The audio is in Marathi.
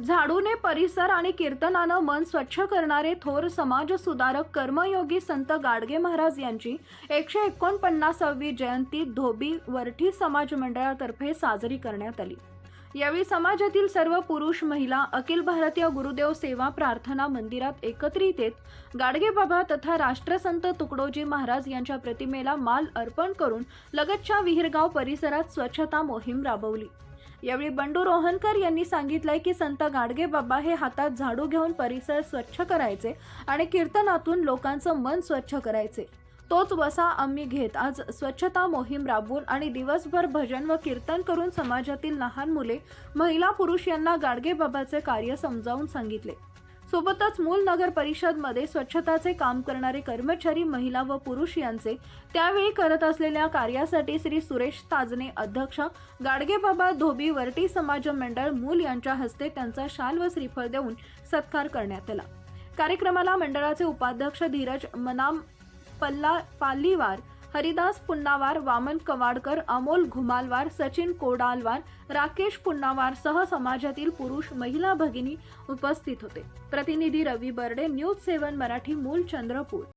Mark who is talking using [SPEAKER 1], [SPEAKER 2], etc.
[SPEAKER 1] झाडूने परिसर आणि कीर्तनानं मन स्वच्छ करणारे थोर समाजसुधारक कर्मयोगी संत गाडगे महाराज यांची एकशे एकोणपन्नासावी जयंती धोबी वरठी समाज मंडळातर्फे साजरी करण्यात आली. यावेळी समाजातील सर्व पुरुष महिला अखिल भारतीय गुरुदेव सेवा प्रार्थना मंदिरात एकत्रित येत गाडगे बाबा तथा राष्ट्रसंत तुकडोजी महाराज यांच्या प्रतिमेला माल अर्पण करून लगतच्या विहिरगाव परिसरात स्वच्छता मोहीम राबवली. यावेळी बंडू रोहनकर यांनी सांगितलंय की संत गाडगे बाबा हे हातात झाडू घेऊन परिसर स्वच्छ करायचे आणि कीर्तनातून लोकांचं मन स्वच्छ करायचे. तोच वसा आम्ही घेत. आज स्वच्छता मोहीम राबवून आणि दिवसभर भजन व कीर्तन करून समाजातील लहान मुले महिला पुरुष यांना गाडगे बाबाचे कार्य समजावून सांगितले. सोबतच मूल नगर परिषदमध्ये स्वच्छताचे काम करणारे कर्मचारी महिला व पुरुष यांचे त्यावेळी करत असलेल्या कार्यासाठी श्री सुरेश ताजने अध्यक्ष गाडगेबाबा धोबी वरटी समाज मंडळ मूल यांच्या हस्ते त्यांचा शाल व श्रीफळ देऊन सत्कार करण्यात आला. कार्यक्रमाला मंडळाचे उपाध्यक्ष धीरज मनाम पल्ला पाल्लीवार हरिदास पुन्नावार वामन कवाडकर अमोल घुमालवार सचिन कोडालवार राकेश पुन्नावार सह समाजातील पुरुष महिला भगिनी उपस्थित होते. प्रतिनिधी रवी बर्डे न्यूज सेवन मराठी मूल चंद्रपूर.